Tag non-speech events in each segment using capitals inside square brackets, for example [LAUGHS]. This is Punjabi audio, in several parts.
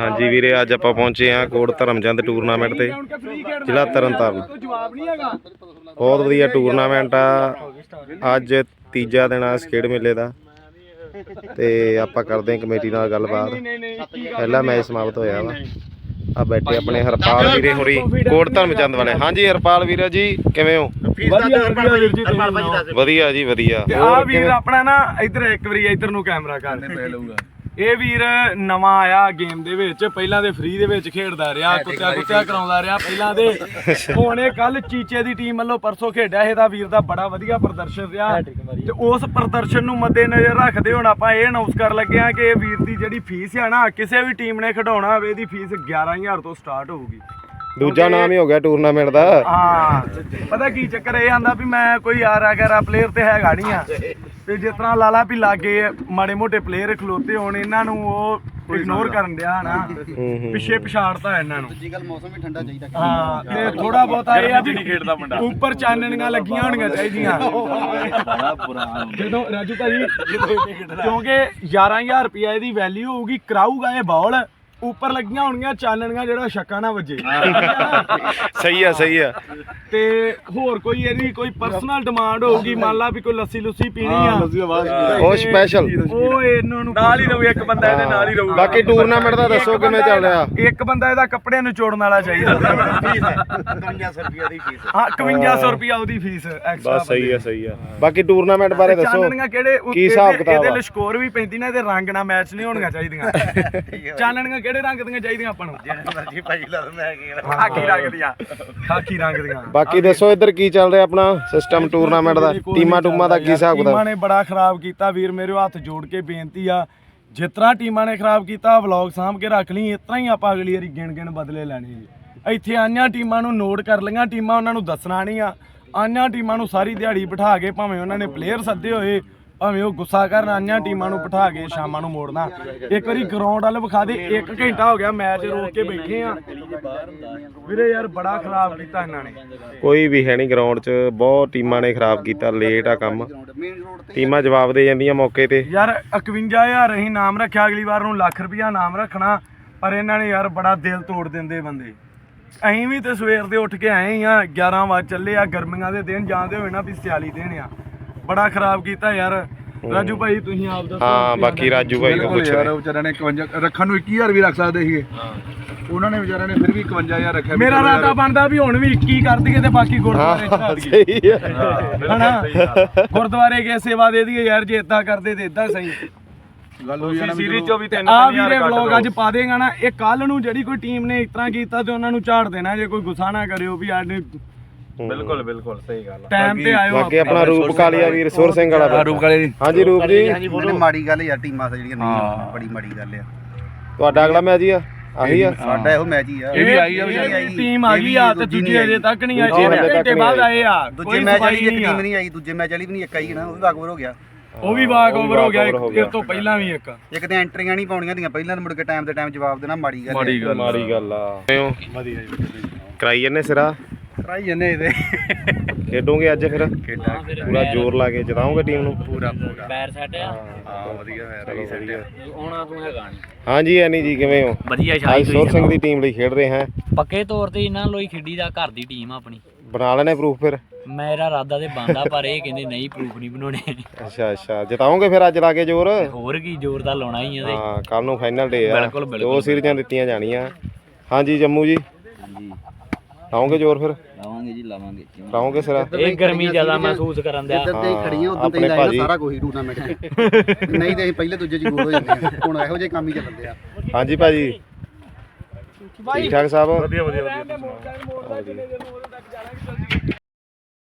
ਹਾਂਜੀ ਵੀਰੇ ਅੱਜ ਆਪਾਂ ਪਹੁੰਚੇ ਆ ਕੋਟ ਧਰਮਚੰਦ ਟੂਰਨਾਮੈਂਟ ਤੇ ਜ਼ਿਲ੍ਹਾ ਤਰਨਤਾਰਨ। ਬਹੁਤ ਵਧੀਆ ਟੂਰਨਾਮੈਂਟ ਆ। ਅੱਜ ਤੀਜਾ ਦਿਨ ਆ ਇਸ ਖੇਡ ਮੇਲੇ ਦਾ। ਤੇ ਆਪਾਂ ਕਰਦੇ ਹਾਂ ਕਮੇਟੀ ਨਾਲ ਗੱਲਬਾਤ। ਪਹਿਲਾ ਮੈਚ ਸਮਾਪਤ ਹੋਇਆ ਵਾ। ਆ ਬੈਠੇ ਆਪਣੇ ਹਰਪਾਲ ਵੀਰੇ ਹੋਰੀ ਕੋਟ ਧਰਮਚੰਦ ਵਾਲੇ। ਹਾਂਜੀ ਹਰਪਾਲ ਵੀਰਾ ਜੀ ਕਿਵੇਂ ਹੋ? ਵਧੀਆ ਜੀ। ਵਧੀਆ ਆ ਵੀਰ ਆਪਣਾ ਨਾ ਇੱਧਰ ਇੱਕ ਵਾਰੀ ਇੱਧਰ ਨੂੰ ਕੈਮਰਾ ਕਰਨੇ ਪੈ ਲਊਗਾ ਇਹ ਵੀਰ ਨਵਾਂ ਆਇਆ ਗੇਮ ਦੇ ਵਿੱਚ ਪਹਿਲਾਂ ਤੇ ਫ੍ਰੀ ਦੇ ਵਿੱਚ ਖੇਡਦਾ ਰਿਹਾ ਕੁੱਤਿਆ ਕੁੱਤਿਆ ਕਰਾਉਂਦਾ ਰਿਹਾ ਪਹਿਲਾਂ ਦੇ ਹੁਣ ਇਹ ਕੱਲ ਚੀਚੇ ਦੀ ਟੀਮ ਵੱਲੋਂ ਪਰਸੋਂ ਖੇਡਿਆ ਇਹਦਾ ਵੀਰ ਦਾ ਬੜਾ ਵਧੀਆ ਪ੍ਰਦਰਸ਼ਨ ਰਿਹਾ। ਤੇ ਉਸ ਪ੍ਰਦਰਸ਼ਨ ਨੂੰ ਮੱਦੇ ਨਜ਼ਰ ਰੱਖਦੇ ਹੁਣ ਆਪਾਂ ਇਹ ਅਨਾਉਂਸ ਕਰ ਲੱਗੇ ਆ ਕਿ ਇਹ ਵੀਰ ਦੀ ਜਿਹੜੀ ਫੀਸ ਆ ਨਾ ਕਿਸੇ ਵੀ ਟੀਮ ਨੇ ਖਿਡਾਉਣਾ ਹੋਵੇ ਇਹਦੀ ਫੀਸ 11000 ਤੋਂ ਸਟਾਰਟ ਹੋਊਗੀ। ਦੂਜਾ ਨਾਮ ਹੀ ਹੋ ਗਿਆ ਟੂਰਨਾਮੈਂਟ ਦਾ। ਹਾਂ ਪਤਾ ਕੀ ਚੱਕਰ ਇਹ ਆਂਦਾ ਵੀ ਮੈਂ ਕੋਈ ਯਾਰ ਅਗਰ ਪਲੇਅਰ ਤੇ ਹੈਗਾ ਨਹੀਂ ਆ। ਤੇ ਜਿਸ ਤਰ੍ਹਾਂ ਲਾਲਾ ਵੀ ਲਾਗੇ ਮਾੜੇ ਮੋਟੇ ਪਲੇਅਰ ਖਲੋਤੇ ਹੋਣ ਇਹਨਾਂ ਨੂੰ ਉਹ ਇਗਨੋਰ ਕਰਨ ਦਿਆ ਨਾ ਪਿੱਛੇ ਪਛਾੜਦਾ ਇਹਨਾਂ ਨੂੰ। ਅੱਜ ਕੱਲ ਮੌਸਮ ਵੀ ਠੰਡਾ ਚਾਹੀਦਾ। ਹਾਂ ਤੇ ਥੋੜਾ ਬਹੁਤਾ ਇਹ ਆ ਵੀ ਉੱਪਰ ਚਾਨਣੀਆਂ ਲੱਗੀਆਂ ਹੋਣੀਆਂ ਚਾਹੀਦੀਆਂ। ਜਦੋਂ ਰਾਜੂ ਭਾਜੀ ਕਿਉਂਕਿ 11000 ਰੁਪਇਆ ਇਹਦੀ ਵੈਲਿਊ ਹੋਊਗੀ ਕਰਾਊਗਾ ਇਹ ਬਾਲ ਉੱਪਰ ਲੱਗੀਆਂ ਹੋਣਗੀਆਂ ਚਾਨਣੀਆਂ ਜਿਹੜਾ ਛੱਕਾ ਨਾ ਵੱਜੇ। ਸਹੀ ਆ ਸਹੀ ਆ। ਤੇ ਹੋਰ ਕੋਈ ਇਹਦੀ ਕੋਈ ਪਰਸਨਲ ਡਿਮਾਂਡ ਹੋਊਗੀ? ਮੰਨ ਲਾ ਵੀ ਕੋਈ ਲੱਸੀ ਲੁੱਸੀ ਪੀਣੀ ਆ। ਉਹ ਸਪੈਸ਼ਲ ਉਹ ਇਹਨਾਂ ਨੂੰ ਨਾਲ ਹੀ ਰਹੂ ਇੱਕ ਬੰਦਾ ਇਹਦੇ ਨਾਲ ਹੀ ਰਹੂ। ਬਾਕੀ ਟੂਰਨਾਮੈਂਟ ਦਾ ਦੱਸੋ ਕਿਵੇਂ ਚੱਲ ਰਿਹਾ। ਇੱਕ ਬੰਦਾ ਇਹਦਾ ਕੱਪੜਿਆਂ ਨੂੰ ਚੋੜਨ ਵਾਲਾ ਚਾਹੀਦਾ। 5500 ਰੁਪਏ ਦੀ ਫੀਸ ਹਾਂ 5100 ਰੁਪਿਆ ਉਹਦੀ ਫੀਸ ਐਕਸਟਰਾ ਬਸ ਸਹੀ ਆ ਸਹੀ ਆ। ਬਾਕੀ ਟੂਰਨਾਮੈਂਟ ਬਾਰੇ ਦੱਸੋ। ਚਾਨਣੀਆਂ ਕਿਹੜੇ ਕੀ ਹਿਸਾਬ ਕਿਤਾਬ? ਇਹਦੇ ਸਕੋਰ ਵੀ ਪੈਂਦੀ ਨਾ ਇਹਦੇ ਰੰਗ ਨਾਲ ਮੈਚ ਨਹੀਂ ਹੋਣੀਆਂ ਚਾਹੀਦੀਆਂ। [LAUGHS] ਚਾਨਣੀਆਂ ਕਿਹੜੇ ਰੰਗ ਦੀਆਂ ਚਾਹੀਦੀਆਂ ਆਪਾਂ ਨੂੰ? ਮਰਜ਼ੀ ਭਾਈ ਲਾ ਮੈਂ ਕੀ ਖਾਕੀ ਰੰਗ ਦੀਆਂ ਖਾਕੀ ਰੰਗ ਦੀਆਂ। ਬਾਕੀ ਦੱਸੋ ਇੱਧਰ ਕੀ ਚੱਲ ਰਿਹਾ ਆਪਣਾ ਸਿਸਟਮ ਟੂਰਨਾਮੈਂਟ ਦਾ? ਟੀਮਾਂ ਟੂਮਾਂ ਦਾ ਕੀ ਹਿਸਾਬ ਟੀਮਾਂ ਕਿਤਾਬ ਨੇ ਬੜਾ ਖਰਾਬ ਕੀਤਾ ਵੀਰ ਮੇਰੇ ਹੱਥ ਜੋੜ ਕੇ ਬੇਨਤੀ ਆ ਜਿਸ ਤਰ੍ਹਾਂ ਟੀਮਾਂ ਨੇ ਖਰਾਬ ਕੀਤਾ ਵਲੌਗ ਸਾਂਭ ਕੇ ਰੱਖ ਲਈ ਇਸ ਤਰ੍ਹਾਂ ਹੀ ਆਪਾਂ ਅਗਲੀ ਵਾਰੀ ਗਿਣ ਗਿਣ ਬਦਲੇ ਲੈਣੇ ਜੀ। ਇੱਥੇ ਆਈਆਂ ਟੀਮਾਂ ਨੂੰ ਨੋਟ ਕਰ ਲਈਆਂ ਟੀਮਾਂ ਉਹਨਾਂ ਨੂੰ ਦੱਸਣਾ ਨਹੀਂ ਆ। ਆਈਆਂ ਟੀਮਾਂ ਨੂੰ ਸਾਰੀ ਦਿਹਾੜੀ ਬਿਠਾ ਕੇ ਭਾਵੇਂ ਉਹਨਾਂ ਨੇ ਪਲੇਅਰ ਸੱਦੇ ਹੋਏ ਭਾਵੇਂ ਉਹ ਗੁੱਸਾ ਕਰਨ ਆਈਆਂ ਟੀਮਾਂ ਨੂੰ ਬਿਠਾ ਕੇ ਸ਼ਾਮਾਂ ਨੂੰ ਮੋੜਨਾ। ਇੱਕ ਵਾਰੀ ਗਰਾਊਂਡ ਵੱਲ ਵਿਖਾ ਦੇ 1 ਘੰਟਾ ਹੋ ਗਿਆ ਮੈਚ ਰੋਕ ਕੇ ਬੈਠੇ ਆ ਵੀਰੇ ਯਾਰ ਬੜਾ ਖਰਾਬ ਕੀਤਾ ਇਹਨਾਂ ਨੇ। ਕੋਈ ਵੀ ਹੈ ਨਹੀਂ ਗਰਾਊਂਡ 'ਚ ਬਹੁਤ ਟੀਮਾਂ ਨੇ ਖਰਾਬ ਕੀਤਾ ਲੇਟ ਆ ਕੰਮ। ਟੀਮਾਂ ਜਵਾਬ ਦੇ ਜਾਂਦੀਆਂ ਮੌਕੇ ਤੇ। ਯਾਰ 51000 ਅਸੀਂ ਨਾਮ ਰੱਖਿਆ ਅਗਲੀ ਵਾਰ ਨੂੰ ਲੱਖ ਰੁਪਇਆ ਨਾਮ ਰੱਖਣਾ ਪਰ ਇਹਨਾਂ ਨੇ ਯਾਰ ਬੜਾ ਦਿਲ ਤੋੜ ਦਿੰਦੇ ਬੰਦੇ। ਅਸੀਂ ਵੀ ਤੇ ਸਵੇਰ ਦੇ ਉੱਠ ਕੇ ਆਏ ਆ 11 ਵਜੇ ਚੱਲੇ ਆ ਗਰਮੀਆਂ ਦੇ ਦਿਨ ਜਾਂਦੇ ਹੋਏ ਨਾ ਵੀ 46 ਦਿਨ ਆ। ਬੜਾ ਖਰਾਬ ਕੀਤਾ ਯਾਰ। ਰਾਜੂ ਭਾਈ ਤੁਸੀਂ ਆਪ ਦੱਸੋ। ਹਾਂ ਬਾਕੀ ਰਾਜੂ ਭਾਈ ਤੋਂ ਪੁੱਛ ਯਾਰ ਵਿਚਾਰਿਆਂ ਨੇ 51 ਰੱਖਣ ਨੂੰ 21000 ਵੀ ਰੱਖ ਸਕਦੇ ਸੀਗੇ। ਉਹਨਾਂ ਨੇ ਵਿਚਾਰਿਆਂ ਨੇ ਫਿਰ ਵੀ 51000 ਰੱਖਿਆ। ਮੇਰਾ ਰਾਤਾ ਬਣਦਾ ਵੀ ਹੁਣ ਵੀ 21 ਕਰ ਦਈਏ ਤੇ ਬਾਕੀ ਗੁਰਦੁਆਰੇ ਚ ਕਰ ਦਈਏ। ਹਨਾ? ਗੁਰਦੁਆਰੇ ਕੇ ਸੇਵਾ ਦੇ ਦਈਏ ਯਾਰ ਜੇ ਇਦਾਂ ਕਰਦੇ ਤੇ ਇਦਾਂ ਸਹੀ। ਗੱਲ ਹੋਈ ਆ ਸੀਰੀਜ਼ ਤਿੰਨ ਵੀਰੇ ਵਲੌਗ ਅੱਜ ਪਾ ਦੇਗਾ ਨਾ ਇਹ ਕੱਲ ਨੂੰ ਜਿਹੜੀ ਕੋਈ ਟੀਮ ਨੇ ਇਸ ਤਰ੍ਹਾਂ ਕੀਤਾ ਤੇ ਉਹਨਾਂ ਨੂੰ ਝਾੜ ਦੇਣਾ ਜੇ ਕੋਈ ਗੁੱਸਾ ਨਾ ਕਰਿਓ ਵੀ ਅੱਜ ਬਿਲਕੁਲ ਬਿਲਕੁਲ ਸਹੀ ਗੱਲ ਟਾਈਮ ਤੇ ਆਇਓ ਬਾਕੀ ਆਪਣਾ ਰੂਪ ਕਾਲੀਆ ਵੀਰ ਸੁਰ ਸਿੰਘ ਵਾਲਾ ਰੂਪ ਕਾਲੇ ਦੀ ਹਾਂਜੀ ਰੂਪ ਜੀ। ਬੜੀ ਮਾੜੀ ਗੱਲ ਯਾਰ ਟੀਮਾਂ ਜਿਹੜੀਆਂ ਨਹੀਂ ਬੜੀ ਮਾੜੀ ਗੱਲ ਆ। ਤੁਹਾਡਾ ਅਗਲਾ ਮੈਚ ਹੀ ਆ ਆਹੀ ਆ? ਸਾਡਾ ਇਹੋ ਮੈਚ ਹੀ ਆ। ਇਹ ਵੀ ਆਈ ਆ ਵੀ ਇਹ ਟੀਮ ਆ ਗਈ ਆ ਤੇ ਦੂਜੀ ਅਜੇ ਤੱਕ ਨਹੀਂ ਆਈ। ਦੂਜੀ ਇਹ ਹਜੇ ਤੱਕ ਘੰਟੇ ਬਾਅਦ ਆਏ ਆ। ਦੂਜੇ ਕੋਈ ਮੈਚ ਸਫ਼ਾਈ ਵਾਲੀ ਇੱਕ ਨਹੀਂ ਆ। ਟੀਮ ਨਹੀਂ ਆਈ ਦੂਜੇ ਮੈਚ ਵਾਲੀ ਵੀ ਨਹੀਂ ਇੱਕ ਆਈ ਨਾ ਉਹ ਵੀ ਵਾਕਵਰ ਹੋ ਗਿਆ। ਉਹ ਵੀ ਵਾਕ ਓਵਰ ਹੋ ਗਿਆ ਹੋ। ਇਸ ਤੋਂ ਪਹਿਲਾਂ ਵੀ ਇੱਕ। ਇੱਕ ਤੇ ਐਂਟਰੀਆਂ ਨਹੀਂ ਪਾਉਣੀਆਂ ਦੀਆਂ ਪਹਿਲਾਂ ਮੁੜ ਕੇ ਟਾਈਮ ਤੇ ਟਾਈਮ ਜਵਾਬ ਦੇਣਾ ਮਾੜੀ ਗੱਲ ਆ। ਮਾੜੀ ਗੱਲ ਮਾੜੀ ਗੱਲ ਆ। ਵਧੀਆ ਕਰਾਈ ਜੰਨੇ ਸਿਰਾ। ਕਰਾਈ ਜੰਨੇ ਇਹਦੇ। ਖੇਡੋਗੇ ਅੱਜ ਫਿਰ? ਪੂਰਾ ਜ਼ੋਰ ਲਾ ਕੇ ਜਿਤਾਓਗੇ ਟੀਮ ਨੂੰ? ਪੂਰਾ ਪੂਰਾ। ਪੈਰ ਸੈੱਟ ਆ। ਹਾਂ ਵਧੀਆ ਹੈ ਚਲੋ ਵਧੀਆ। ਆਉਣਾ ਤੂੰ ਹੈਗਾ ਨਹੀਂ। ਹਾਂਜੀ ਐਨੀ ਜੀ ਕਿਵੇਂ ਹੋ? ਵਧੀਆ ਸ਼ਾਹੀ ਅੱਜ ਸੁਰ ਸਿੰਘ ਦੀ ਟੀਮ ਲਈ ਖੇਡ ਰਹੇ ਹਾਂ। ਪੱਕੇ ਤੌਰ ਤੇ ਇਹਨਾਂ ਲੋਈ ਖੇਡੀ ਦਾ ਘਰ ਦੀ ਟੀਮ ਆ ਆਪਣੀ। ਬਣਾ ਲੈਣੇ ਪ੍ਰੂਫ ਫਿਰ? ਮੇਰਾ ਇਰਾਦਾ ਤੇ ਬੰਦਾ ਪਰ ਇਹ ਕਹਿੰਦੇ ਨਹੀਂ ਪ੍ਰੂਫ ਨਹੀਂ ਬਣਾਉਣੇ। ਅੱਛਾ ਅੱਛਾ। ਜਿਤਾਓਗੇ ਫਿਰ ਅੱਜ ਲਾ ਕੇ ਜ਼ੋਰ? ਹੋਰ ਕੀ ਜ਼ੋਰ ਤਾਂ ਲਾਉਣਾ ਹੀ ਇਹਦੇ ਹਾਂ ਕੱਲ ਨੂੰ ਫਾਈਨਲ ਡੇ ਆ। ਬਿਲਕੁਲ, ਬਿਲਕੁਲ, ਦੋ ਸੀਰੀਜ਼ਾਂ ਦਿੱਤੀਆਂ ਜਾਣੀਆਂ। ਹਾਂਜੀ ਜੰਮੂ ਜੀ। ਲਾਓਗੇ ਜ਼ੋਰ ਫਿਰ? ਲਾਵਾਂਗੇ ਜੀ ਲਾਵਾਂਗੇ। ਲਾਓਗੇ ਸਿਰਾ? ਇਹ ਗਰਮੀ ਜ਼ਿਆਦਾ ਮਹਿਸੂਸ ਕਰਨ ਦਿਆ। ਜਿੱਦਾਂ ਤੇ ਹਾਂ, ਖੜੀਆਂ ਉਦੋਂ ਤੇ ਆਪਣੇ ਲਾਇਆ ਭਾਜੀ। ਸਾਰਾ ਕੁਝ ਟੂਰਨਾਮੈਂਟ ਨਹੀਂ ਤੇ ਅਸੀਂ ਪਹਿਲੇ ਦੂਜੇ ਚ ਗੋਲ ਹੋ ਜਾਂਦੇ ਆ। ਹੁਣ ਇਹੋ ਜਿਹੇ ਕੰਮ ਹੀ ਚੱਲਦੇ ਆ। ਹਾਂਜੀ ਭਾਜੀ। ਠੀਕ ਠਾਕ ਸਾਹਿਬ? ਵਧੀਆ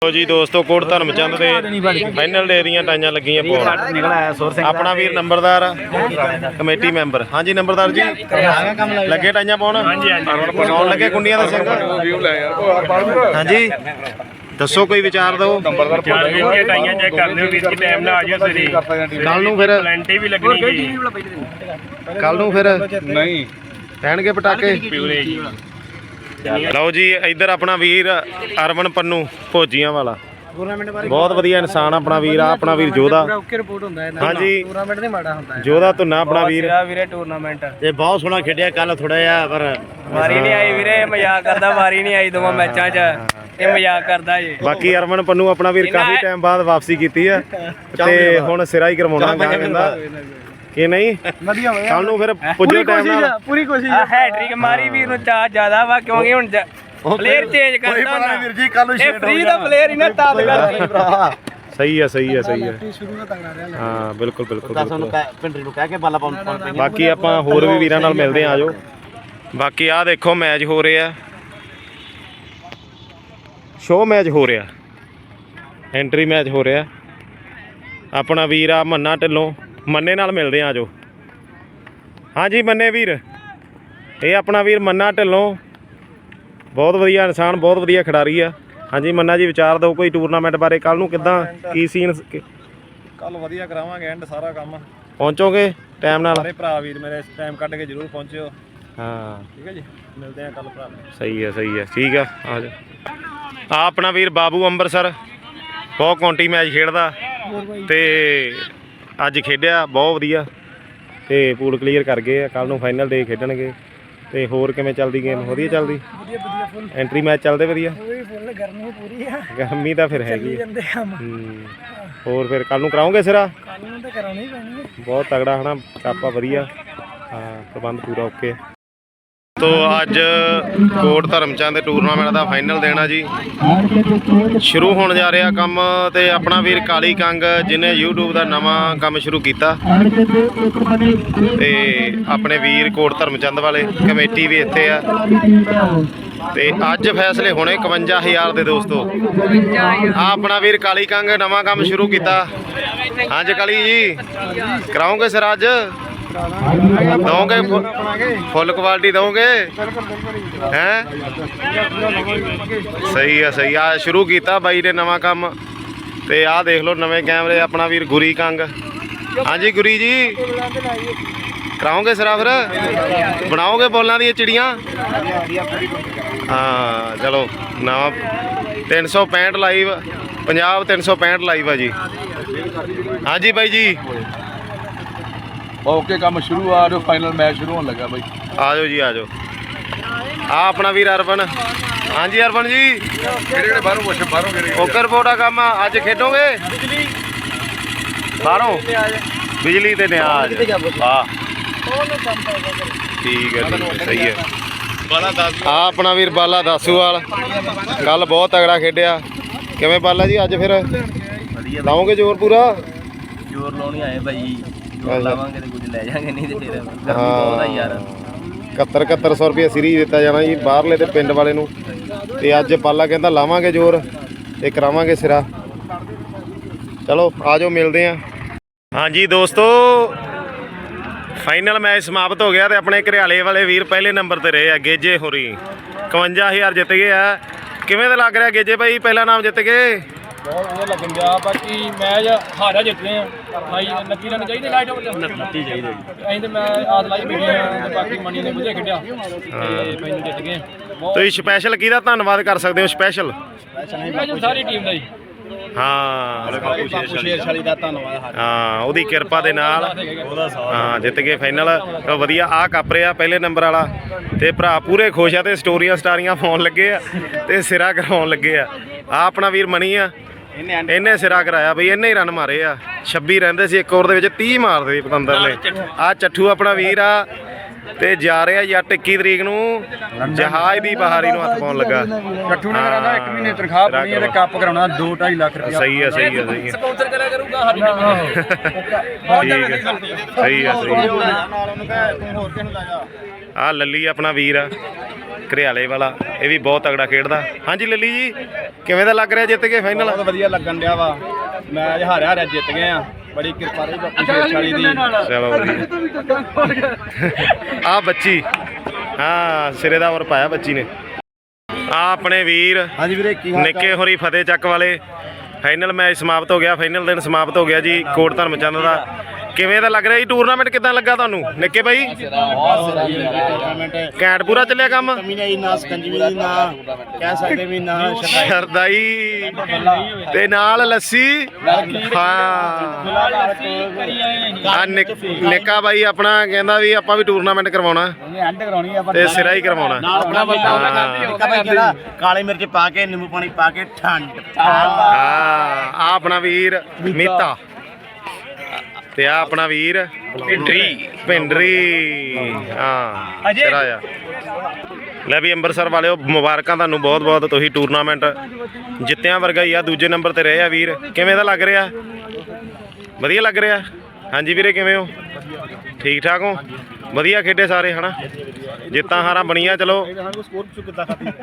ਲੋ ਜੀ ਦੋਸਤੋ ਕੋਟ ਧਰਮਚੰਦ ਦੇ ਫਾਈਨਲ ਡੇ ਦੀਆਂ ਟਾਈਆਂ ਲੱਗੀਆਂ ਪਾਉਣ ਸੁਰ ਆਪਣਾ ਵੀਰ ਨੰਬਰਦਾਰ ਕਮੇਟੀ ਮੈਂਬਰ। ਹਾਂਜੀ ਨੰਬਰਦਾਰ ਜੀ। ਲੱਗੇ ਟਾਈਆਂ ਪਾਉਣ? ਹਾਂਜੀ ਹਾਂਜੀ। ਪਾਉਣ ਲੱਗੇ ਕੁੰਡੀਆਂ ਦੇ ਸਿੰਘ? ਹਾਂਜੀ। ਦੱਸੋ ਕੋਈ ਵਿਚਾਰ ਦਿਓ। ਨੰਬਰਦਾਰ ਟਾਈਆਂ ਚੈੱਕ ਕਰ ਲਿਓ ਵੀਰ ਕੀ ਟਾਈਮ ਨਾਲ ਆ ਜਿਓ ਸਵੇਰੇ ਕੱਲ ਨੂੰ ਫਿਰ ਪਲੈਂਟੀ ਵੀ ਲੱਗਣੀ ਜੀ। ਕੱਲ ਨੂੰ ਫਿਰ ਨਹੀਂ। ਪੈਣਗੇ ਪਟਾਕੇ। ਜੀ। ਲਓ ਜੀ ਇੱਧਰ ਆਪਣਾ ਵੀਰ ਅਰਵਨ ਪੰਨੂ ਭੋਜੀਆਂ ਵਾਲਾ। ਬਹੁਤ ਵਧੀਆ ਇਨਸਾਨ ਆਪਣਾ ਵੀਰ ਆ ਆਪਣਾ ਵੀਰ ਜੋਧਾ। ਓਕੇ ਰਿਪੋਰਟ ਹੁੰਦਾ ਹੈ ਹਾਂਜੀ। ਟੂਰਨਾਮੈਂਟ ਨਹੀਂ ਮਾੜਾ ਹੁੰਦਾ। ਜੋਧਾ ਧੁੰਨਾ ਆਪਣਾ ਵੀਰ। ਵੀਰੇ ਟੂਰਨਾਮੈਂਟ ਇਹ ਬਹੁਤ ਸੋਹਣਾ ਖੇਡਿਆ ਕੱਲ ਥੋੜਾ ਜਿਹਾ ਪਰ ਵਾਰੀ ਨਹੀਂ ਆਈ ਵੀਰੇ ਮਜ਼ਾਕ ਕਰਦਾ ਵਾਰੀ ਨਹੀਂ ਆਈ ਦੋਵਾਂ ਮੈਚਾਂ 'ਚ। ਇਹ ਮਜ਼ਾਕ ਕਰਦਾ ਜੀ ਬਾਕੀ ਅਰਮਨ ਪੰਨੂ ਆਪਣਾ ਵੀਰ ਕਾਫੀ ਟਾਈਮ ਬਾਅਦ ਵਾਪਸੀ ਕੀਤੀ ਆ। ਤੇ ਹੁਣ ਸਿਰਾ ਹੀ ਕਰਵਾਉਣਾ ਗਾ ਕਹਿੰਦਾ। ਕਿ ਨਹੀਂ? ਵਧੀਆ ਵਧੀਆ। ਕੱਲ ਨੂੰ ਫਿਰ ਪੁੱਜੋ ਟਾਈਮ ਨਾਲ। ਪੂਰੀ ਕੋਸ਼ਿਸ਼ ਹੈਟ੍ਰਿਕ ਮਾਰੀ ਵੀਰ ਨੂੰ ਚਾਹ ਜ਼ਿਆਦਾ ਵਾ ਕਿਉਂਕਿ ਹੁਣ ਪਲੇਅਰ ਚੇਂਜ ਕਰਦਾ ਨਾ। ਵੀਰ ਜੀ ਕੱਲ ਨੂੰ ਇਹ ਫ੍ਰੀ ਦਾ ਪਲੇਅਰ ਹੀ ਨਾ ਤਦ ਕਰਕੇ। ਸਹੀ ਹੈ ਸਹੀ ਹੈ ਸਹੀ ਹੈ ਹਾਂ ਬਿਲਕੁਲ ਬਿਲਕੁਲ ਦੱਸ ਉਹਨੂੰ ਬਿਲਕੁਲ। ਕਹਿ- ਪਿੰਡਰੀ ਨੂੰ ਕਹਿ ਕੇ ਬਾਲਾ ਪਾਉਣ ਬਾਕੀ ਆਪਾਂ ਹੋਰ ਵੀ ਵੀਰਾਂ ਨਾਲ ਮਿਲਦੇ ਆ ਆਜੋ। ਬਾਕੀ ਆਹ ਦੇਖੋ ਮੈਚ ਹੋ ਰਿਹਾ। ਸ਼ੋ ਮੈਚ ਹੋ ਰਿਹਾ। ਐਂਟਰੀ ਮੈਚ ਹੋ ਰਿਹਾ। ਆਪਣਾ ਵੀਰ ਆ ਮੰਨਾ ਢਿੱਲੋਂ। ਮੰਨੇ ਨਾਲ ਮਿਲਦੇ ਆ ਆਜੋ। ਹਾਂਜੀ ਮੰਨੇ ਵੀਰ। ਇਹ ਆਪਣਾ ਵੀਰ ਮੰਨਾ ਢਿੱਲੋਂ। ਬਹੁਤ ਵਧੀਆ ਇਨਸਾਨ ਬਹੁਤ ਵਧੀਆ ਖਿਡਾਰੀ ਆ। ਹਾਂਜੀ ਮੰਨਾ ਜੀ ਵਿਚਾਰ ਦਿਓ ਕੋਈ ਟੂਰਨਾਮੈਂਟ ਬਾਰੇ। ਕੱਲ ਨੂੰ ਕਿੱਦਾਂ ਕੀ ਸੀਨ ਕੱਲ ਵਧੀਆ ਕਰਾਵਾਂਗੇ ਐਂਡ ਸਾਰਾ ਕੰਮ। ਪਹੁੰਚੋਗੇ ਟਾਈਮ ਨਾਲ? ਸਾਰੇ ਭਰਾ ਵੀਰ ਮੇਰੇ ਟਾਈਮ ਕੱਢ ਕੇ ਜਰੂਰ ਪਹੁੰਚਿਓ। ਹਾਂ। ਠੀਕ ਹੈ ਜੀ? ਮਿਲਦੇ ਆ ਕੱਲ ਭਰਾ ਸਹੀ ਹੈ ਸਹੀ ਹੈ। ਠੀਕ ਆ ਆ ਜਾ ਆ ਆਪਣਾ ਵੀਰ ਬਾਬੂ ਅੰਬਰਸਰ। ਬਹੁਤ ਕੌਂਟੀ ਮੈਚ ਖੇਡਦਾ। ਤੇ ਅੱਜ ਖੇਡਿਆ ਬਹੁਤ ਵਧੀਆ। ਤੇ ਪੂਲ ਕਲੀਅਰ ਕਰ ਗਏ ਆ ਕੱਲ ਨੂੰ ਫਾਈਨਲ ਡੇ ਖੇਡਣਗੇ। ਤੇ ਹੋਰ ਕਿਵੇਂ ਚੱਲਦੀ ਗੇਮ ਵਧੀਆ ਚੱਲਦੀ? ਵਧੀਆ ਵਧੀਆ ਫੁੱਲ ਐਂਟਰੀ ਮੈਚ ਚੱਲਦੇ ਵਧੀਆ? ਪੂਰੀ ਫੁੱਲ ਗਰਮੀ ਪੂਰੀ ਆ। ਗਰਮੀ ਤਾਂ ਫਿਰ ਹੈਗੀ। ਜਾਂਦੇ। ਹੋਰ ਫਿਰ ਕੱਲ ਨੂੰ ਕਰਾਉਂਗੇ ਸਿਰਾ? ਕੱਲ ਨੂੰ ਤਾਂ ਕਰਾਉਣੀ ਹੀ ਪੈਣੀ ਹੈ ਬਹੁਤ ਤਗੜਾ ਹਨਾ ਕਾਪਾ ਵਧੀਆ। ਹਾਂ ਪ੍ਰਬੰਧ ਪੂਰਾ ਓਕੇ ਤੋ ਅੱਜ ਕੋਟ ਧਰਮਚੰਦ ਦੇ ਟੂਰਨਾਮੈਂਟ ਦਾ ਫਾਈਨਲ ਦੇਣਾ ਜੀ। ਸ਼ੁਰੂ ਹੋਣ ਜਾ ਰਿਹਾ ਕੰਮ ਤੇ ਆਪਣਾ ਵੀਰ ਕਾਲੀ ਕੰਗ ਜਿਹਨੇ YouTube ਦਾ ਨਵਾਂ ਕੰਮ ਸ਼ੁਰੂ ਕੀਤਾ ਤੇ ਆਪਣੇ ਵੀਰ ਕੋਟ ਧਰਮਚੰਦ ਵਾਲੇ ਕਮੇਟੀ ਵੀ ਇੱਥੇ ਆ। ਤੇ ਅੱਜ ਫੈਸਲੇ ਹੋਣੇ 51000 ਦੇ ਦੋਸਤੋ। ਆ ਆਪਣਾ ਵੀਰ ਕਾਲੀ ਕੰਗ ਨਵਾਂ ਕੰਮ ਸ਼ੁਰੂ ਕੀਤਾ। ਹਾਂਜੀ ਕਾਲੀ ਜੀ ਕਰਾਉਂਗੇ ਸਰ ਅੱਜ? ਦਓਗੇ ਫੁੱਲ ਕੁਆਲਿਟੀ ਦਓਗੇ ਹੈ? ਸਹੀ ਆ ਸਹੀ ਆ। ਸ਼ੁਰੂ ਕੀਤਾ ਬਾਈ ਨੇ ਨਵਾਂ ਕੰਮ। ਤੇ ਆਹ ਦੇਖ ਲਓ ਨਵੇਂ ਕੈਮਰੇ ਆਪਣਾ ਵੀਰ ਗੁਰੀ ਕੰਗ। ਹਾਂਜੀ ਗੁਰੀ ਜੀ। ਕਰਾਉਂਗੇ ਸਰਾ ਫਿਰ ਬਣਾਓਗੇ ਬੋਲਾਂ ਦੀਆਂ ਚਿੜੀਆਂ? ਹਾਂ ਚਲੋ ਨਵਾਂ 365 ਲਾਈਵ ਪੰਜਾਬ 365 ਲਾਈਵ ਆ ਜੀ। ਹਾਂਜੀ ਬਾਈ ਜੀ। ਓਕੇ ਕੰਮ ਸ਼ੁਰੂ ਆ ਰਿਹਾ ਫਾਈਨਲ ਮੈਚ ਸ਼ੁਰੂ ਹੋਣ ਲੱਗਾ ਬਾਈ। ਆ ਜਾਓ ਜੀ ਆ ਜਾਓ ਆ ਆਪਣਾ ਵੀਰ ਅਰਬਨ ਹਾਂਜੀ ਅਰਬਨ ਜੀ। ਕਿਹੜੇ ਕਿਹੜੇ ਬਾਹਰੋਂ ਪੁੱਛ ਬਾਹਰੋਂ ਕਿਹੜੇ ਓਕੇ ਰਿਪੋਰਟ ਆ ਕੰਮ। ਅੱਜ ਖੇਡੋਗੇ? ਬਾਹਰੋਂ? ਬਿਜਲੀ ਤੇ ਨਿਆਜ ਵਾਹ ਠੀਕ ਹੈ ਠੀਕ ਹੈ ਸਹੀ ਹੈ ਆ ਆਪਣਾ ਵੀਰ ਬਾਲਾ ਦਾਸੂਵਾਲ। ਕੱਲ ਬਹੁਤ ਤਗੜਾ ਖੇਡਿਆ। ਕਿਵੇਂ ਬਾਲਾ ਜੀ ਅੱਜ ਫਿਰ? ਲਾਓਗੇ ਜ਼ੋਰ ਪੂਰਾ? ਜ਼ੋਰ ਲਾਉਣੀ ਆਏ ਭਾਈ ਜ਼ੋਰ ਲਾਵਾਂਗੇ ਤੇ ਕੁਝ ਲੈ ਜਾਾਂਗੇ ਨਹੀਂ ਤੇ ਫਿਰ ਗਰਮੀ ਬਹੁਤ ਆ ਯਾਰ। 71 7100 ਰੁਪਏ ਸਿਰੀ ਦਿੱਤਾ ਜਾਣਾ ਜੀ ਬਾਹਰਲੇ ਤੇ ਪਿੰਡ ਵਾਲੇ ਨੂੰ। ਤੇ ਅੱਜ ਪਾਲਾ ਕਹਿੰਦਾ ਲਾਵਾਂਗੇ ਜ਼ੋਰ ਤੇ ਕਰਾਵਾਂਗੇ ਸਿਰਾ। ਚਲੋ ਆਜੋ ਮਿਲਦੇ ਆਂ। ਹਾਂਜੀ ਦੋਸਤੋ ਫਾਈਨਲ ਮੈਚ ਸਮਾਪਤ ਹੋ ਗਿਆ ਤੇ ਆਪਣੇ ਘਰਿਆਲੇ ਵਾਲੇ ਵੀਰ ਪਹਿਲੇ ਨੰਬਰ ਤੇ ਰਹੇ ਆ ਗੇਜੇ ਹੋਰੀ। 51000 ਜਿੱਤ ਗਏ ਆ। ਕਿਵੇਂ ਦਾ ਲੱਗ ਰਿਹਾ ਗੇਜੇ ਭਾਈ? ਪਹਿਲਾ ਨਾਮ ਜਿੱਤ ਗਏ? ਬਹੁਤ ਵਧੀਆ ਲੱਗਣ ਡਿਆ ਬਾਕੀ ਮੈਚ ਹਾਰਿਆ ਜਿੱਤਦੇ ਆ ਭਾਈ ਨੱਤੀ ਰਨ ਚਾਹੀਦੇ ਲਾਈਟ ਨੱਤੀ ਚਾਹੀਦੇ ਅਸੀਂ ਤੇ ਮੈਂ ਆਦ ਲਾਈ ਬੈਠੇ ਆ ਤੇ ਬਾਕੀ ਮਣੀ ਨੇ ਵਧੀਆ ਖੇਡਿਆ। ਤੇ ਮੈਨੂੰ ਜਿੱਤ ਗਏ। ਬਹੁਤ ਤੁਸੀਂ ਸਪੈਸ਼ਲ ਕਿਹਦਾ ਧੰਨਵਾਦ ਕਰ ਸਕਦੇ ਹੋ ਸਪੈਸ਼ਲ ਮੈਚ ਸਾਰੀ ਟੀਮ ਦਾ ਹੀ। ਹਾਂ। ਬਾਪੂ ਸ਼ੇਰ ਛਾਲੀ ਦਾ ਧੰਨਵਾਦ ਹਾਂ ਉਹਦੀ ਕਿਰਪਾ ਦੇ ਨਾਲ। ਹਾਂ ਜਿੱਤ ਗਏ ਫਾਈਨਲ ਵਧੀਆ ਆ ਕੱਪ ਰਿਹਾ ਪਹਿਲੇ ਨੰਬਰ ਵਾਲਾ। ਤੇ ਭਰਾ ਪੂਰੇ ਖੁਸ਼ ਆ ਤੇ ਸਟੋਰੀਆਂ ਸਟਾਰੀਆਂ ਪਾਉਣ ਲੱਗੇ ਆ ਤੇ ਸਿਰਾ ਕਰਾਉਣ ਲੱਗੇ ਆ। ਆ ਆਪਣਾ ਵੀਰ ਮਣੀ ਆ। ਇਹਨੇ ਸਿਰਾ ਕਰਾਇਆ ਬਈ ਇਹਨੇ ਹੀ ਰਨ ਮਾਰੇ ਆ। 26 ਰਹਿੰਦੇ ਸੀ ਇੱਕ ਓਵਰ ਦੇ ਵਿੱਚ 30 ਮਾਰਦੇ ਸੀ ਪਤੰਦਰ ਨੇ। ਆ ਚੱਠੂ ਆਪਣਾ ਵੀਰ ਆ ਤੇ ਜਾ ਰਿਹਾ ਜੱਟ 21 ਤਰੀਕ ਨੂੰ ਜਹਾਜ਼ ਦੀ ਬਹਾਰੀ ਨੂੰ ਹੱਥ ਪਾਉਣ ਲੱਗਾ। ਕੱਠੂ ਨੇ ਕਰਾਂਦਾ ਇੱਕ ਮਹੀਨੇ ਤਨਖਾਹ ਪਾਉਣੀ ਹੈ ਤੇ ਕੱਪ ਕਰਾਉਣਾ 2 2.5 ਲੱਖ ਰੁਪਇਆ। ਸਹੀ ਆ ਸਹੀ ਆ ਸਹੀ ਆ। ਸਪਾਂਸਰ ਕਰਿਆ ਕਰੂਗਾ ਸਾਡੀ ਠੀਕ ਹੈ ਸਹੀ ਆ ਸਹੀ ਆ। ਨਾਲ ਉਹਨੂੰ ਕਹੇ ਤੂੰ ਹੋਰ ਕਿਸ ਨੂੰ ਲੈ ਜਾ? ਆ ਲੱਲੀ ਆਪਣਾ ਵੀਰ ਆ। ਘਰਿਆਲੇ ਵਾਲਾ ਇਹ ਵੀ ਬਹੁਤ ਤਗੜਾ ਖੇਡਦਾ। ਹਾਂਜੀ ਲੱਲੀ ਜੀ ਕਿਵੇਂ ਦਾ ਲੱਗ ਰਿਹਾ ਜਿੱਤ ਕੇ ਫਾਈਨਲ ਬਹੁਤ ਵਧੀਆ ਲੱਗਣ ਡਿਆ ਵਾ। ਮੈਚ ਹਾਰਿਆ ਹਾਰਿਆ ਜਿੱਤ ਗਏ ਆ। ਬੜੀ ਕਿਰਪਾ ਰਹੀ ਬਾਪੂ ਸ਼ੇਰ ਛਾਲੀ ਦੀ। ਚਲੋ ਵਧੀਆ ਆ ਬੱਚੀ। ਹਾਂ ਸਿਰੇ ਦਾ ਹੋਰ ਪਾਇਆ ਬੱਚੀ ਨੇ। ਆ ਆਪਣੇ ਵੀਰ। ਹਾਂਜੀ ਵੀਰੇ ਕੀ ਨਿੱਕੇ ਹੋਰੀ ਫਤਿਹ ਚੱਕ ਵਾਲੇ। ਫਾਈਨਲ ਮੈਚ ਸਮਾਪਤ ਹੋ ਗਿਆ ਫਾਈਨਲ ਦਿਨ ਸਮਾਪਤ ਹੋ ਗਿਆ ਜੀ ਕੋਟ ਧਰਮਚੰਦ ਦਾ। ਕਿਵੇਂ ਦਾ ਲੱਗ ਰਿਹਾ ਜੀ? ਟੂਰਨਾਮੈਂਟ ਕਿਦਾਂ ਲੱਗਾ ਤੁਹਾਨੂੰ? ਨਿੱਕੇ ਬਾਈ? ਕੈਂਟ ਪੂਰਾ ਚੱਲਿਆ ਕੰਮ? ਕਮੀ ਨਹੀਂ ਨਾ ਸਕੰਜਵੀ ਦੀ ਨਾ ਕਹਿ ਸਕਦੇ ਵੀ ਨਾ ਸ਼ਰਦਾਈ। ਤੇ ਨਾਲ ਲੱਸੀ? ਹਾਂ। ਨਿੱਕਾ ਬਾਈ ਆਪਣਾ ਕਹਿੰਦਾ ਵੀ ਆਪਾਂ ਵੀ ਟੂਰਨਾਮੈਂਟ ਕਰਵਾਉਣਾ। ਐਂਡ ਕਰਾਉਣੀ ਆ ਤੇ ਸਿਰਾ ਹੀ ਕਰਵਾਉਣਾ। ਭਾਈ ਕਾਲੇ ਮਿਰਚ ਪਾ ਕੇ ਨਿੰਬੂ ਪਾਣੀ ਪਾ ਕੇ ਠੰਡ। ਹਾਂ। ਆ ਆਪਣਾ ਵੀਰ ਮੀਤਾ। ਤੇ ਆ ਆਪਣਾ ਵੀਰ ਪਿੰਡਰੀ ਪਿੰਡਰੀ। ਹਾਂ ਸਿਰਾ ਆ ਲੈ ਵੀ ਅੰਮ੍ਰਿਤਸਰ ਵਾਲਿਓ ਮੁਬਾਰਕਾਂ ਤੁਹਾਨੂੰ ਬਹੁਤ ਬਹੁਤ ਤੁਸੀਂ ਟੂਰਨਾਮੈਂਟ ਜਿੱਤਿਆਂ ਵਰਗਾ ਹੀ ਆ ਦੂਜੇ ਨੰਬਰ ਤੇ ਰਹੇ ਆ ਵੀਰ। ਕਿਵੇਂ ਦਾ ਲੱਗ ਰਿਹਾ? ਵਧੀਆ ਲੱਗ ਰਿਹਾ? ਹਾਂਜੀ ਵੀਰੇ ਕਿਵੇਂ ਹੋ? ਠੀਕ ਠਾਕ ਹੋ? ਵਧੀਆ ਖੇਡੇ ਸਾਰੇ ਹਨਾ? ਜਿੱਤਾਂ ਹਾਰਾਂ ਬਣੀਆਂ ਚਲੋ।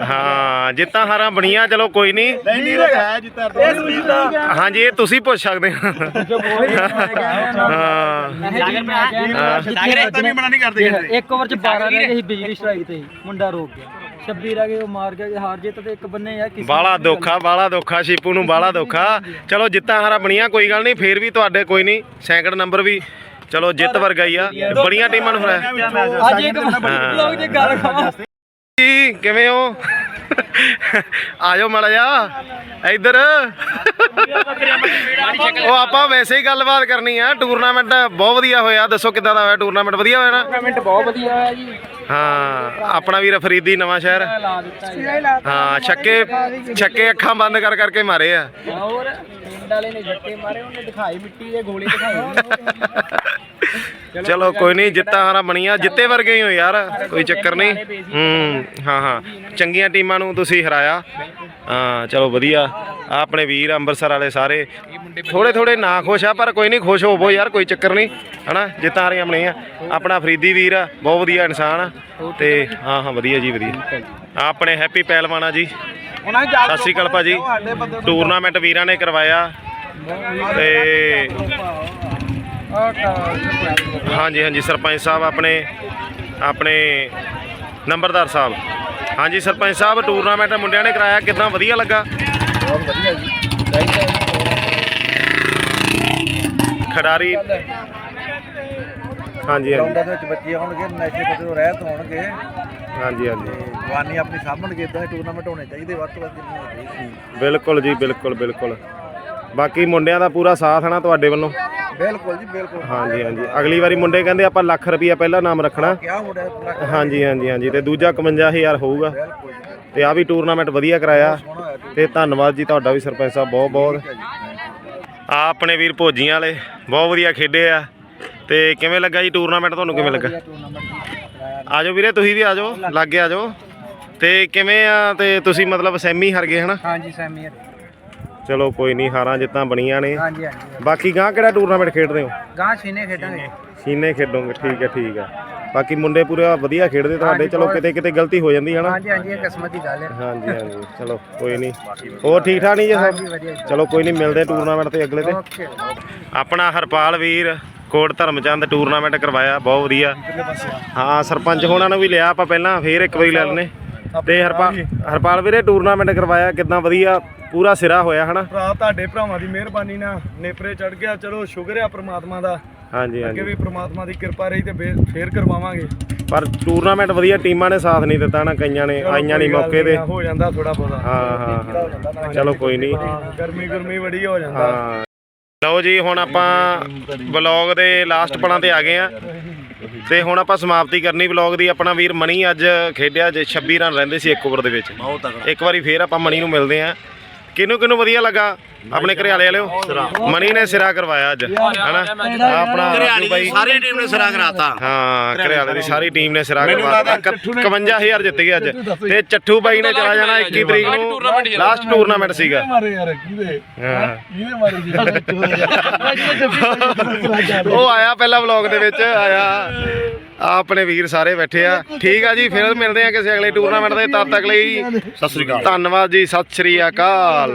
ਹਾਂ? ਜਿੱਤਾਂ ਹਾਰਾਂ ਬਣੀਆਂ ਚਲੋ ਕੋਈ ਨਹੀਂ। ਨਹੀਂ ਹੈ ਜਿੱਤਾ ਹਾਂਜੀ ਇਹ ਤੁਸੀਂ ਪੁੱਛ ਸਕਦੇ ਹੋ। ਹਾਂ ਹਾਂ। ਸਾਗਰੇ ਤਾਂ ਵੀ ਮਨਾ ਨਹੀਂ ਕਰਦੇ ਇੱਕ ਓਵਰ ਚ 12 ਰਹਿ ਗਏ ਸੀ ਬਿਜਲੀ ਸਟ੍ਰਾਈਕ ਤੇ ਮੁੰਡਾ ਰੋਕ ਗਿਆ। 26 ਰਹਿ ਗਏ ਉਹ ਮਾਰ ਗਿਆ ਹਾਰ ਜਿੱਤ ਤੇ ਇੱਕ ਬੰਨੇ ਆ ਕਿਸੇ ਬਾਲਾ ਦੋਖਾ ਬਾਲਾ ਦੋਖਾ ਸ਼ੀਪੂ ਨੂੰ ਬਾਲਾ ਦੋਖਾ ਚਲੋ ਜਿੱਤਾਂ ਹਾਰਾਂ ਬਣੀਆਂ ਕੋਈ ਗੱਲ ਨਹੀਂ ਫੇਰ ਵੀ ਤੁਹਾਡੇ ਕੋਈ ਨਹੀਂ। ਸੈਕਿੰਡ ਨੰਬਰ ਵੀ ਚਲੋ ਜਿੱਤ ਵਰਗਾ ਹੀ ਆ। ਬੜੀਆਂ ਟੀਮਾਂ ਨੂੰ ਹਰਾਇਆ ਅੱਜ ਇੱਕ ਬਲੌਗ ਦੀ ਗੱਲ ਖਾਵਾਂ ਜੀ ਕਿਵੇਂ ਹੋ? ਆਜੋ ਮੜਾ ਜਾ ਇੱਧਰ। ਉਹ ਆਪਾਂ ਵੈਸੇ ਹੀ ਗੱਲਬਾਤ ਕਰਨੀ ਆ। ਟੂਰਨਾਮੈਂਟ ਬਹੁਤ ਵਧੀਆ ਹੋਇਆ। ਦੱਸੋ ਕਿੱਦਾਂ ਦਾ ਹੋਇਆ? ਟੂਰਨਾਮੈਂਟ ਵਧੀਆ ਹੋਇਆ ਨਾ? ਟੂਰਨਾਮੈਂਟ ਬਹੁਤ ਵਧੀਆ ਹੋਇਆ ਜੀ। ਹਾਂ ਆਪਣਾ ਵੀਰ ਫਰੀਦੀ ਨਵਾਂ ਸ਼ਹਿਰ। ਜੀ। ਹਾਂ ਛੱਕੇ ਛੱਕੇ ਅੱਖਾਂ ਬੰਦ ਕਰ ਕਰਕੇ ਮਾਰੇ ਆ। ਹੋਰ? ਪਿੰਡ ਵਾਲੇ ਨੇ ਜੱਟੇ ਮਾਰੇ ਉਹਨੇ ਦਿਖਾਈ ਮਿੱਟੀ ਦੇ ਗੋਲੇ ਦਿਖਾਏ। ਚਲੋ ਕੋਈ ਨਹੀਂ ਜਿੱਤਾਂ ਹਾਰਾਂ ਬਣੀਆਂ। ਜਿੱਤੇ ਵਰਗੇ ਹੀ ਹੋ ਯਾਰ ਕੋਈ ਚੱਕਰ ਨਹੀਂ। ਹੂੰ ਹਾਂ ਹਾਂ। ਚੰਗੀਆਂ ਟੀਮਾਂ ਨੂੰ ਤੁਸੀਂ ਹਰਾਇਆ। ਹਾਂ ਚਲੋ ਵਧੀਆ। ਆਪਣੇ ਵੀਰ ਅੰਮ੍ਰਿਤਸਰ ਵਾਲੇ ਸਾਰੇ। ਥੋੜੇ ਥੋੜੇ ਨਾ ਖੁਸ਼ ਆ ਪਰ ਕੋਈ ਨਹੀਂ ਖੁਸ਼ ਹੋਵੋ ਯਾਰ ਕੋਈ ਚੱਕਰ ਨਹੀਂ। ਹਨਾ? ਜਿੱਤਾਂ ਹਾਰੀਆਂ ਬਣੀਆਂ। ਆਪਣਾ ਫਰੀਦੀ ਵੀਰ ਆ ਬਹੁਤ ਵਧੀਆ ਇਨਸਾਨ ਆ। ਤੇ ਹਾਂ ਹਾਂ ਵਧੀਆ ਜੀ ਵਧੀਆ। ਆਪਣੇ ਹੈਪੀ ਪਹਿਲਵਾਨ ਜੀ। ਸਤਿ ਸ਼੍ਰੀ ਅਕਾਲ ਭਾਜੀ। ਟੂਰਨਾਮੈਂਟ ਵੀਰਾਂ ਨੇ ਕਰਵਾਇਆ। ਤੇ ਹਾਂਜੀ ਹਾਂਜੀ ਸਰਪੰਚ ਸਾਹਿਬ ਆਪਣੇ ਆਪਣੇ ਨੰਬਰਦਾਰ ਸਾਹਿਬ। ਹਾਂਜੀ ਸਰਪੰਚ ਸਾਹਿਬ ਟੂਰਨਾਮੈਂਟ ਮੁੰਡਿਆਂ ਨੇ ਕਰਾਇਆ ਕਿਦਾਂ? ਵਧੀਆ ਲੱਗਾ? ਬਹੁਤ ਵਧੀਆ ਜੀ ਖਿਡਾਰੀ। ਹਾਂਜੀ ਹਾਂਜੀ। ਦੇ ਵਿੱਚ ਬੱਚੇ ਹੋਣਗੇ ਨਸ਼ੇ ਪੱਤੇ ਤੋਂ ਰਹਿਤ ਹੋਣਗੇ। ਹਾਂਜੀ ਹਾਂਜੀ। ਜਵਾਨੀ ਆਪਣੀ ਸਾਂਭਣਗੇ ਇਦਾਂ ਟੂਰਨਾਮੈਂਟ ਹੋਣੇ ਚਾਹੀਦੇ ਵੱਧ ਤੋਂ ਵੱਧ ਜਿੰਨੇ ਹੋ ਚਾਹੀਦੇ ਬਿਲਕੁਲ ਜੀ ਬਿਲਕੁਲ ਬਿਲਕੁਲ। ਬਾਕੀ ਮੁੰਡਿਆਂ ਦਾ ਪੂਰਾ ਸਾਥ ਹੈ ਨਾ ਤੁਹਾਡੇ ਵੱਲੋਂ? ਬਿਲਕੁਲ ਜੀ ਬਿਲਕੁਲ। ਹਾਂਜੀ ਹਾਂਜੀ। ਅਗਲੀ ਵਾਰੀ ਮੁੰਡੇ ਕਹਿੰਦੇ ਆਪਾਂ ਲੱਖ ਰੁਪਈਆ ਪਹਿਲਾ ਨਾਮ ਰੱਖਣਾ। ਕਿਆ ਹੋ? ਹਾਂਜੀ ਹਾਂਜੀ ਹਾਂਜੀ। ਤੇ ਦੂਜਾ 51000 ਹੋਊਗਾ। ਬਿਲਕੁਲ ਜੀ ਤੇ ਆ ਵੀ ਟੂਰਨਾਮੈਂਟ ਵਧੀਆ ਕਰਾਇਆ। ਤੇ ਧੰਨਵਾਦ ਜੀ ਤੁਹਾਡਾ ਵੀ ਸਰਪੰਚ ਸਾਹਿਬ ਬਹੁਤ ਬਹੁਤ। ਆ ਆਪਣੇ ਵੀਰ ਭੋਜੀਆਂ ਵਾਲੇ ਬਹੁਤ ਵਧੀਆ ਖੇਡੇ ਆ। ਤੇ ਕਿਵੇਂ ਲੱਗਾ ਜੀ ਟੂਰਨਾਮੈਂਟ ਤੁਹਾਨੂੰ ਕਿਵੇਂ ਲੱਗਾ? ਆਜੋ ਵੀਰੇ ਤੁਸੀਂ ਵੀ ਆਜੋ ਲਾਗੇ ਆਜੋ ਤੇ ਕਿਵੇਂ ਆ ਤੇ ਤੁਸੀਂ ਮਤਲਬ ਸੈਮੀ ਹਾਰ ਗਏ ਹਨਾ? ਹਾਂਜੀ ਸੈਮੀ ਚਲੋ ਕੋਈ ਨਹੀਂ ਹਾਰਾਂ ਜਿੱਤਾਂ ਬਣੀਆਂ ਨੇ। ਹਾਂਜੀ ਹਾਂਜੀ ਬਾਕੀ ਗਾਂ ਕਿਹੜਾ ਟੂਰਨਾਮੈਂਟ ਖੇਡਦੇ ਹੋ? ਗਾਂ ਛੀਨੇ ਖੇਡਾਂਗੇ। ਸੀਨੇ ਖੇਡੋਗੇ ਠੀਕ ਹੈ ਠੀਕ ਹੈ। ਬਾਕੀ ਮੁੰਡੇ ਪੂਰੇ ਵਧੀਆ ਖੇਡਦੇ ਤੁਹਾਡੇ ਚਲੋ ਕਿਤੇ ਕਿਤੇ ਗਲਤੀ ਹੋ ਜਾਂਦੀ ਹੈ ਨਾ ਹਾਂਜੀ ਹਾਂਜੀ ਇਹ ਕਿਸਮਤ ਦੀ ਗੱਲ ਹੈ। ਹਾਂਜੀ ਹਾਂਜੀ ਚਲੋ ਕੋਈ ਨਹੀਂ। ਹੋਰ ਠੀਕ ਠਾਕ ਨਹੀਂ ਜੀ ਸਭ? ਚਲੋ ਕੋਈ ਨਹੀਂ ਮਿਲਦੇ ਟੂਰਨਾਮੈਂਟ ਤੇ ਅਗਲੇ ਤੇ ਆਪਣਾ ਹਰਪਾਲ ਵੀਰ ਕੋਟ ਧਰਮਚੰਦ ਟੂਰਨਾਮੈਂਟ ਕਰਵਾਇਆ ਬਹੁਤ ਵਧੀਆ। ਹਾਂ ਸਰਪੰਚ ਹੋਣਾ ਨੂੰ ਵੀ ਲਿਆ ਆਪਾਂ ਪਹਿਲਾਂ ਫੇਰ ਇੱਕ ਵਾਰੀ ਲੈ ਲੈਨੇ ਤੇ ਹਰਪਾਲ ਹਰਪਾਲ ਵੀਰੇ ਟੂਰਨਾਮੈਂਟ ਕਰਵਾਇਆ ਕਿਦਾਂ ਵਧੀਆ ਪੂਰਾ ਸਿਰਾ ਹੋਇਆ ਹਨਾ? ਭਰਾ ਤੁਹਾਡੇ ਭਰਾਵਾਂ ਦੀ ਮਿਹਰਬਾਨੀ ਨਾਲ ਨੇਪਰੇ ਚੜ ਗਿਆ। ਚਲੋ ਸ਼ੁਕਰ ਆ ਪ੍ਰਮਾਤਮਾ ਦਾ। ਹਾਂਜੀ ਅੱਗੇ ਹਾਂਜੀ। ਵੀ ਪ੍ਰਮਾਤਮਾ ਦੀ ਕਿਰਪਾ ਰਹੀ ਤੇ ਫੇਰ- ਕਰਵਾਵਾਂਗੇ। ਪਰ ਟੂਰਨਾਮੈਂਟ ਵਧੀਆ ਟੀਮਾਂ ਨੇ ਸਾਥ ਨਹੀਂ ਦਿੱਤਾ ਨਾ ਕਈਆਂ ਨੇ ਆਈਆਂ ਨਹੀਂ ਮੌਕੇ ਤੇ। ਹੋ ਜਾਂਦਾ ਥੋੜਾ ਬਹੁਤਾ। ਹਾਂ ਹਾਂ ਚਲੋ ਕੋਈ ਨਹੀਂ ਗਰਮੀ ਗਰਮੀ ਬੜੀ ਹੋ ਜਾਂਦਾ। ਹਾਂ। ਲਓ ਜੀ ਹੁਣ ਆਪਾਂ ਵਲੌਗ ਦੇ ਲਾਸਟ ਪਲਾਂ ਤੇ ਆ ਗਏ ਆ। ਤੇ ਹੁਣ ਆਪਾਂ ਸਮਾਪਤੀ ਕਰਨੀ ਵਲੌਗ ਦੀ। ਆਪਣਾ ਵੀਰ ਮਣੀ ਅੱਜ ਖੇਡਿਆ ਜੇ 26 ਰਨ ਰਹਿੰਦੇ ਸੀ ਇੱਕ ਓਵਰ ਦੇ ਵਿੱਚ। ਬਹੁਤ ਤਗੜਾ ਇੱਕ ਵਾਰੀ ਫੇਰ ਆਪਾਂ ਮਣੀ ਨੂੰ ਮਿਲਦੇ ਆ ਕਿਹਨੂੰ ਕਿਹਨੂੰ ਵਧੀਆ ਲੱਗਾ? ਆਪਣੇ ਘਰਿਆਲੇ ਵਾਲਿਓ? ਮਣੀ ਨੇ ਸਿਰਾ ਕਰਵਾਇਆ ਅੱਜ ਹਨਾ? ਆਪਣਾ ਘਰਿਆਲੀ ਦੀ ਸਾਰੀ ਟੀਮ ਨੇ ਸਿਰਾ ਕਰਾਤਾ। ਹਾਂ ਘਰਿਆਲੇ ਦੀ ਸਾਰੀ ਟੀਮ ਨੇ ਸਿਰਾ ਕਰਵਾਤਾ। 51000 ਜਿੱਤ ਗਏ ਅੱਜ। ਤੇ ਚੱਠੂ ਬਾਈ ਨੇ ਚਲਾ ਜਾਣਾ 21 ਤਰੀਕ ਨੂੰ। ਲਾਸਟ ਟੂਰਨਾਮੈਂਟ ਸੀਗਾ। ਮਾਰੇ ਯਾਰ ਕਿਹਦੇ? ਹਾਂ। ਕਿਹਦੇ ਮਾਰੇ ਜੀ ਉਹ ਆਇਆ ਪਹਿਲਾਂ ਵਲੌਗ ਦੇ ਵਿੱਚ ਆਇਆ। ਆ ਆਪਣੇ ਵੀਰ ਸਾਰੇ ਬੈਠੇ ਆ। ਠੀਕ ਆ ਜੀ ਫਿਰ ਮਿਲਦੇ ਆ ਕਿਸੇ ਅਗਲੇ ਟੂਰਨਾਮੈਂਟ ਦੇ ਤਦ ਤੱਕ ਲਈ। ਸਤਿ ਸ੍ਰੀ ਅਕਾਲ। ਧੰਨਵਾਦ ਜੀ ਸਤਿ ਸ੍ਰੀ ਅਕਾਲ।